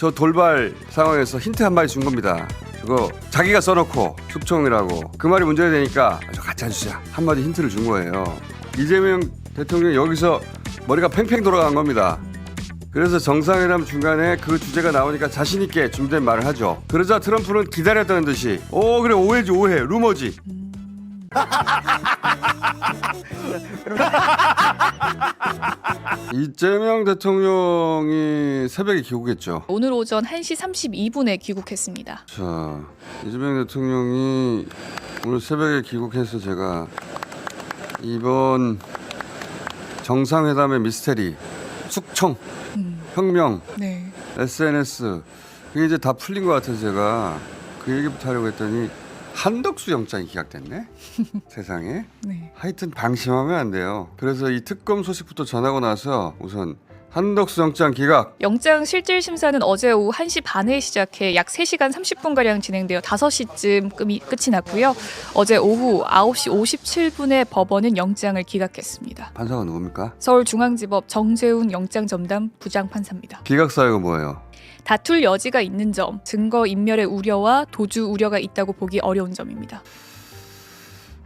저 돌발 상황에서 힌트 한 마디 준 겁니다. 저거 자기가 써놓고 숙청이라고 그 말이 문제가 되니까 저 같이 해주자 한 마디 힌트를 준 거예요. 이재명 대통령이 여기서 머리가 팽팽 돌아간 겁니다. 그래서 정상회담 중간에 그 주제가 나오니까 자신 있게 준비된 말을 하죠. 그러자 트럼프는 기다렸다는 듯이 오 그래 오해지 오해 루머지. 이재명 대통령이 새벽에 귀국했죠. 오늘 오전 1시 32분에 귀국했습니다. 자, 이재명 대통령이 오늘 새벽에 귀국해서 제가 이번 정상회담의 미스테리, 숙청, 혁명, 네. SNS 그게 이제 다 풀린 것 같아서 제가 그 얘기부터 하려고 했더니 한덕수 영장이 기각됐네. 세상에. 네. 하여튼 방심하면 안 돼요. 그래서 이 특검 소식부터 전하고 나서 우선 한덕수 영장 기각 영장 실질 심사는 어제 오후 1시 반에 시작해 약 3시간 30분 가량 진행되어 5시쯤 끝이 끝이 났고요. 어제 오후 9시 57분에 법원은 영장을 기각했습니다. 판사가 누굽니까? 서울중앙지법 정재훈 영장 전담 부장 판사입니다. 기각 사유가 뭐예요? 다툴 여지가 있는 점, 증거 인멸의 우려와 도주 우려가 있다고 보기 어려운 점입니다.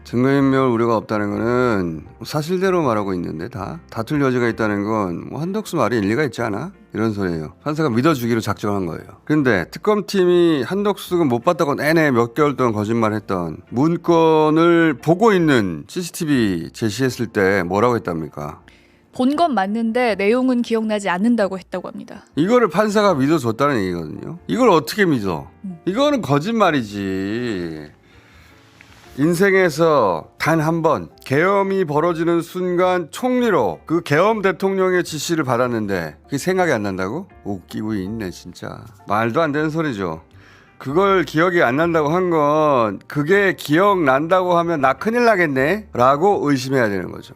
증거인멸 우려가 없다는 거는 사실대로 말하고 있는데 다 다툴 여지가 있다는 건 뭐 한덕수 말이 일리가 있지 않아? 이런 소리예요. 판사가 믿어주기로 작정한 거예요. 근데 특검팀이 한덕수가 못 봤다고 내내 몇 개월 동안 거짓말했던 문건을 보고 있는 CCTV 제시했을 때 뭐라고 했답니까? 본 건 맞는데 내용은 기억나지 않는다고 했다고 합니다. 이거를 판사가 믿어줬다는 얘기거든요. 이걸 어떻게 믿어? 이거는 거짓말이지. 인생에서 단 한 번 계엄이 벌어지는 순간 총리로 그 계엄 대통령의 지시를 받았는데 그게 생각이 안 난다고? 웃기고 있네 진짜. 말도 안 되는 소리죠. 그걸 기억이 안 난다고 한 건 그게 기억난다고 하면 나 큰일 나겠네? 라고 의심해야 되는 거죠.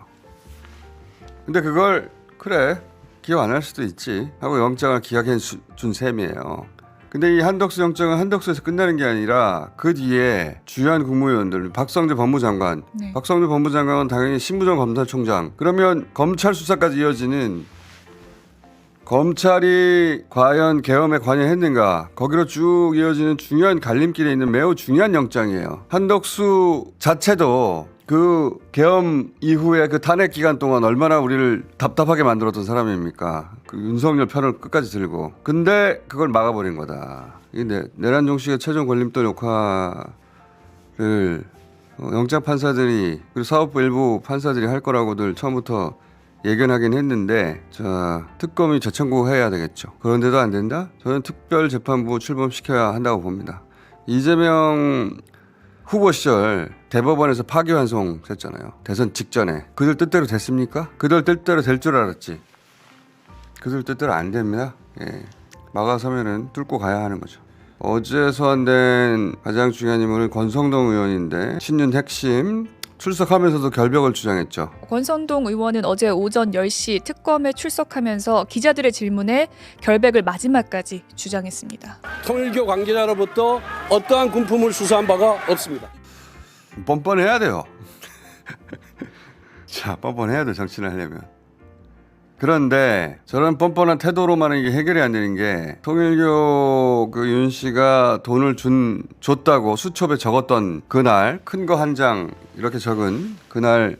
근데 그걸 그래 기억 안 할 수도 있지 하고 영장을 기각해 주- 준 셈이에요. 근데 이 한덕수 영장은 한덕수에서 끝나는 게 아니라 그 뒤에 주요한 국무위원들 박성재 법무장관, 네. 박성재 법무장관은 당연히 신부정 검찰총장. 그러면 검찰 수사까지 이어지는 검찰이 과연 계엄에 관여했는가 거기로 쭉 이어지는 중요한 갈림길에 있는 매우 중요한 영장이에요. 한덕수 자체도 그 계엄 이후에 그 탄핵 기간 동안 얼마나 우리를 답답하게 만들었던 사람입니까? 그 윤석열 편을 끝까지 들고. 근데 그걸 막아버린 거다. 이 내, 내란 종식의 최종 걸림돌 역할을 어, 영장 판사들이 그리고 사법부 일부 판사들이 할 거라고들 처음부터 예견하긴 했는데 자 특검이 재청구해야 되겠죠. 그런데도 안 된다? 저는 특별재판부 출범시켜야 한다고 봅니다. 이재명 후보 시절 대법원에서 파기환송 했잖아요. 대선 직전에 그들 뜻대로 됐습니까? 그들 뜻대로 될 줄 알았지. 그들 뜻대로 안 됩니다. 예. 막아서면은 뚫고 가야 하는 거죠. 어제 소환된 가장 중요한 인물은 권성동 의원인데 신윤 핵심 출석하면서도 결벽을 주장했죠. 권선동 의원은 어제 오전 10시 특검에 출석하면서 기자들의 질문에 결백을 마지막까지 주장했습니다. 통일교 관계자로부터 어떠한 군품을 수사한 바가 없습니다. 뻔뻔해야 돼요. 자, 뻔뻔해야 돼 정치를 하려면. 그런데 저런 뻔뻔한 태도로만 이게 해결이 안 되는 게 통일교 그 윤 씨가 돈을 준 줬다고 수첩에 적었던 그날 큰 거 한 장 이렇게 적은 그날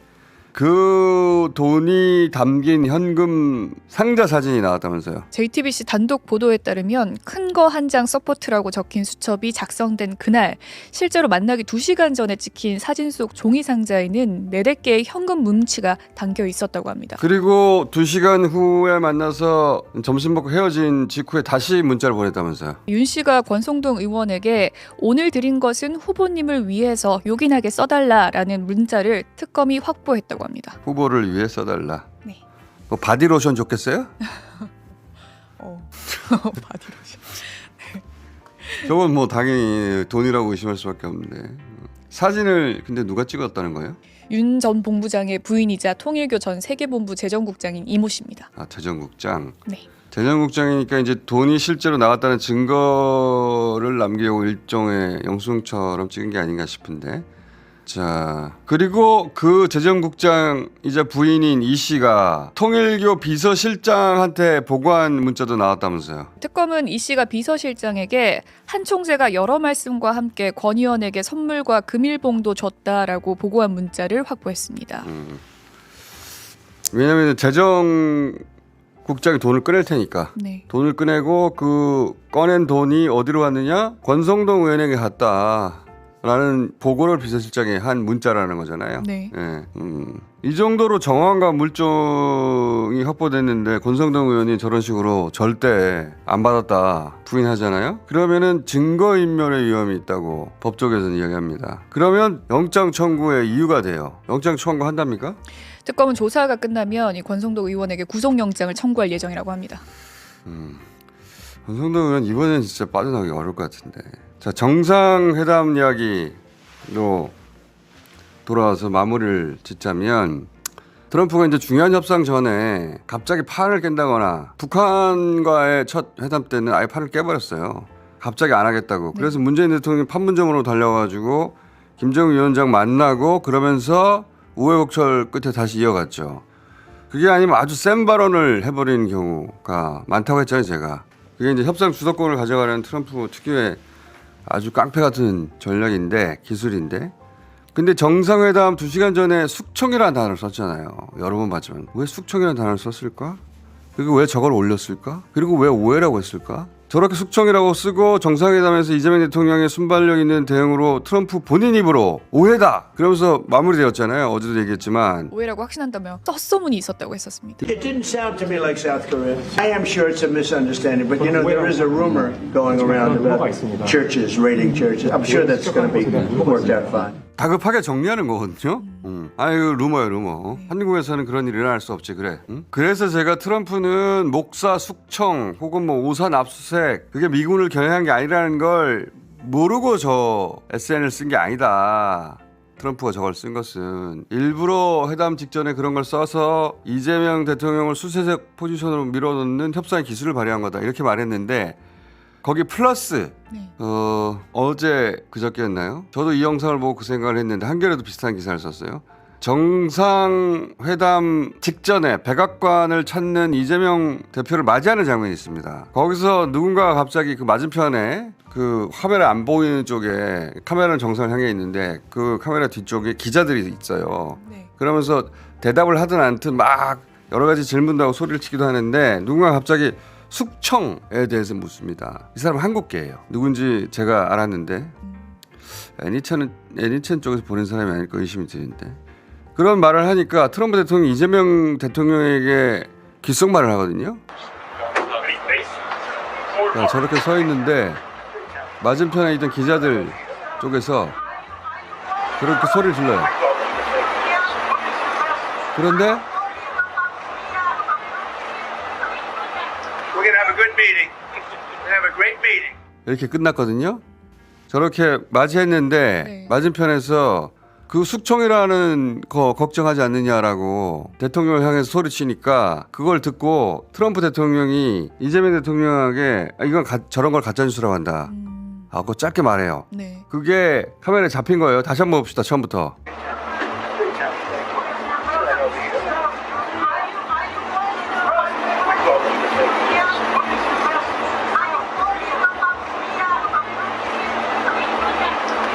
그 돈이 담긴 현금 상자 사진이 나왔다면서요. JTBC 단독 보도에 따르면 큰 거 한 장 서포트라고 적힌 수첩이 작성된 그날 실제로 만나기 2시간 전에 찍힌 사진 속 종이 상자에는 4, 개의 현금 뭉치가 담겨 있었다고 합니다. 그리고 두 시간 후에 만나서 점심 먹고 헤어진 직후에 다시 문자를 보냈다면서요. 윤 씨가 권성동 의원에게 오늘 드린 것은 후보님을 위해서 요긴하게 써달라라는 문자를 특검이 확보했다고 합니다. 후보를 위해 써달라. 네. 뭐 바디로션 좋겠어요? 어. 바디로션. 저건 뭐 당연히 돈이라고 의심할 수밖에 없는데 사진을 근데 누가 찍었다는 거예요? 윤 전 본부장의 부인이자 통일교 전 세계본부 재정국장인 이모 씨입니다. 아 대전국장. 네. 대전국장이니까 이제 돈이 실제로 나왔다는 증거를 남기려고 일종의 영수증처럼 찍은 게 아닌가 싶은데 자 그리고 그 재정국장이자 부인인 이 씨가 통일교 비서실장한테 보고한 문자도 나왔다면서요. 특검은 이 씨가 비서실장에게 한 총재가 여러 말씀과 함께 권 의원에게 선물과 금일봉도 줬다라고 보고한 문자를 확보했습니다. 음. 왜냐하면 재정 국장이 돈을 꺼낼 테니까 네. 돈을 꺼내고 그 꺼낸 돈이 어디로 갔느냐 권성동 의원에게 갔다 라는 보고를 비서실장이 한 문자라는 거잖아요. 네. 예, 음. 이 정도로 정황과 물증이 확보됐는데 권성동 의원이 저런 식으로 절대 안 받았다 부인하잖아요. 그러면은 증거인멸의 위험이 있다고 법조계에서는 이야기합니다. 그러면 영장 청구의 이유가 돼요. 영장 청구 한답니까? 특검은 조사가 끝나면 이 권성도 의원에게 구속영장을 청구할 예정이라고 합니다. 권성동 의원 이번엔 진짜 빠져나오기 어려울 것 같은데. 자 정상회담 이야기로 돌아와서 마무리를 짓자면 트럼프가 이제 중요한 협상 전에 갑자기 판을 깬다거나 북한과의 첫 회담 때는 아예 판을 깨버렸어요. 갑자기 안 하겠다고. 그래서 문재인 대통령이 판문점으로 달려가지고 김정은 위원장 만나고 그러면서 우회곡절 끝에 다시 이어갔죠. 그게 아니면 아주 센 발언을 해버리는 경우가 많다고 했잖아요, 제가. 그게 이제 협상 주도권을 가져가려는 트럼프 특유의 아주 깡패 같은 전략인데, 기술인데. 근데 정상회담 두 시간 전에 숙청이라는 단어를 썼잖아요. 여러 번 봤지만. 왜 숙청이라는 단어를 썼을까? 그리고 왜 저걸 올렸을까? 그리고 왜 오해라고 했을까? 저렇게 숙청이라고 쓰고 정상회담에서 이재명 대통령의 순발력 있는 대응으로 트럼프 본인 입으로 오해다! 그러면서 마무리되었잖아요. 어제도 얘기했지만. 오해라고 확신한다며 떴소문이 있었다고 했었습니다. It didn't sound to me like South Korea. I am sure it's a misunderstanding, but you know, there is a rumor going around about churches raiding churches. I'm sure that's going to be worked out fine. 다급하게 정리하는 거거든요. 음. 아유 루머야 루머. 한국에서는 그런 일이 일어날 수 없지 그래. 응? 그래서 제가 트럼프는 목사 숙청 혹은 뭐 오산 압수수색 그게 미군을 겨냥한 게 아니라는 걸 모르고 저 SN을 쓴 게 아니다. 트럼프가 저걸 쓴 것은 일부러 회담 직전에 그런 걸 써서 이재명 대통령을 수세적 포지션으로 밀어넣는 협상의 기술을 발휘한 거다 이렇게 말했는데 거기 플러스 네. 어, 어제 그저께였나요? 저도 이 영상을 보고 그 생각을 했는데 한겨레도 비슷한 기사를 썼어요. 정상회담 직전에 백악관을 찾는 이재명 대표를 맞이하는 장면이 있습니다. 거기서 누군가가 갑자기 그 맞은편에 그 카메라 안 보이는 쪽에 카메라는 정상을 향해 있는데 그 카메라 뒤쪽에 기자들이 있어요. 네. 그러면서 대답을 하든 않든 막 여러 가지 질문도 하고 소리를 치기도 하는데 누군가 갑자기 숙청에 대해서 묻습니다. 이 사람 한국계예요. 누군지 제가 알았는데 애니첸은 애니첸 쪽에서 보낸 사람이 아닐까 의심이 드는데 그런 말을 하니까 트럼프 대통령이 이재명 대통령에게 귓속말을 하거든요. 자, 저렇게 서 있는데 맞은편에 있던 기자들 쪽에서 그렇게 소리를 질러요. 그런데 We're going to have a good meeting. We're going to have a great meeting. 이렇게 끝났거든요. 저렇게 맞이했는데 네. 맞은편에서 그 숙청이라는 거 걱정하지 않느냐라고 대통령을 향해서 소리치니까 그걸 듣고 트럼프 대통령이 이재명 대통령에게 아, 이건 가- 저런 걸 가짜 뉴스라고 한다. 음, 하고 짧게 말해요. 네. 그게 카메라에 잡힌 거예요. 다시 한번 봅시다. 처음부터.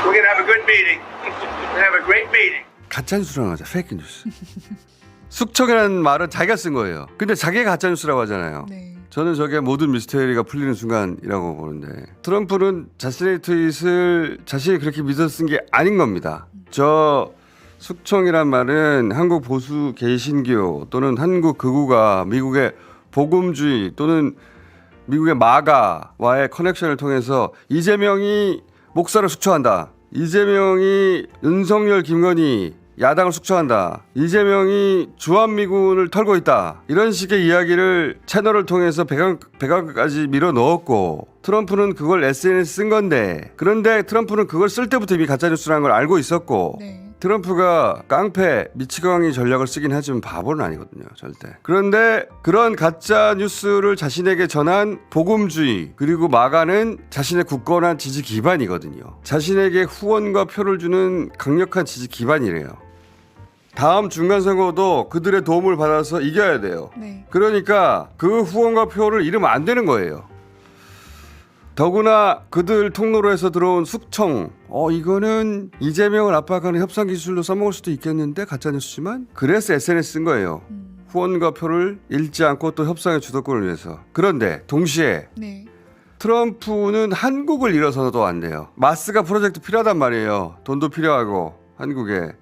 We're going to have a good meeting. We're going to have a great meeting. 가짜 뉴스라고 하자. 페이크 뉴스. 숙청이라는 말은 자기가 쓴 거예요. 근데 자기가 가짜 뉴스라고 하잖아요. 네. 저는 저게 모든 미스테리가 풀리는 순간이라고 보는데 트럼프는 자신의 트윗을 자신이 그렇게 믿어 쓴 게 아닌 겁니다. 저 숙청이란 말은 한국 보수 개신교 또는 한국 극우가 미국의 복음주의 또는 미국의 마가와의 커넥션을 통해서 이재명이 목사를 숙청한다. 이재명이 윤석열 김건희 야당을 숙청한다. 이재명이 주한미군을 털고 있다. 이런 식의 이야기를 채널을 통해서 백악, 백악까지 밀어 넣었고 트럼프는 그걸 SNS에 쓴 건데 그런데 트럼프는 그걸 쓸 때부터 이미 가짜뉴스라는 걸 알고 있었고 네. 트럼프가 깡패 미치광이 전략을 쓰긴 하지만 바보는 아니거든요 절대 그런데 그런 가짜 뉴스를 자신에게 전한 복음주의 그리고 마가는 자신의 굳건한 지지 기반이거든요 자신에게 후원과 표를 주는 강력한 지지 기반이래요 다음 중간선거도 그들의 도움을 받아서 이겨야 돼요 네. 그러니까 그 후원과 표를 잃으면 안 되는 거예요. 더구나 그들 통로로 해서 들어온 숙청, 어 이거는 이재명을 압박하는 협상 기술로 써먹을 수도 있겠는데 가짜 뉴스지만 그래서 SNS 쓴 거예요. 후원과 표를 잃지 않고 또 협상의 주도권을 위해서. 그런데 동시에 네. 트럼프는 한국을 잃어서도 안 돼요. 마스가 프로젝트 필요하단 말이에요. 돈도 필요하고 한국에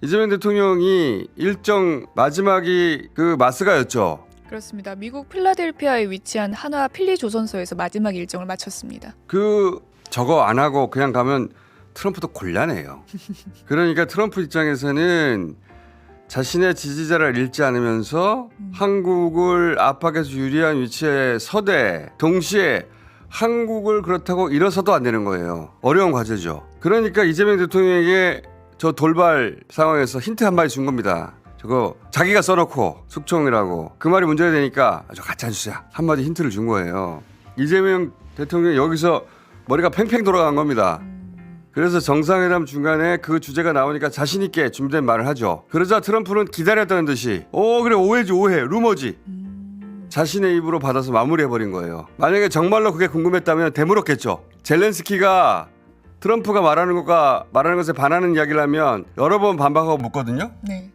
이재명 대통령이 일정 마지막이 그 마스가였죠. 그렇습니다. 미국 필라델피아에 위치한 한화 필리 조선소에서 마지막 일정을 마쳤습니다. 그 저거 안 하고 그냥 가면 트럼프도 곤란해요. 그러니까 트럼프 입장에서는 자신의 지지자를 잃지 않으면서 한국을 압박해서 유리한 위치에 서되 동시에 한국을 그렇다고 잃어서도 안 되는 거예요. 어려운 과제죠. 그러니까 이재명 대통령에게 저 돌발 상황에서 힌트 한 마디 준 겁니다. 저거 자기가 써놓고 숙청이라고 그 말이 문제가 되니까 저 가짜 뉴스야 한 마디 힌트를 준 거예요. 이재명 대통령이 여기서 머리가 팽팽 돌아간 겁니다. 그래서 정상회담 중간에 그 주제가 나오니까 자신 있게 준비된 말을 하죠. 그러자 트럼프는 기다렸다는 듯이 오 그래 오해지 오해 루머지 자신의 입으로 받아서 마무리해버린 거예요. 만약에 정말로 그게 궁금했다면 되물었겠죠. 젤렌스키가 트럼프가 말하는 것과 말하는 것에 반하는 이야기를 하면 여러 번 반박하고 묻거든요. 네.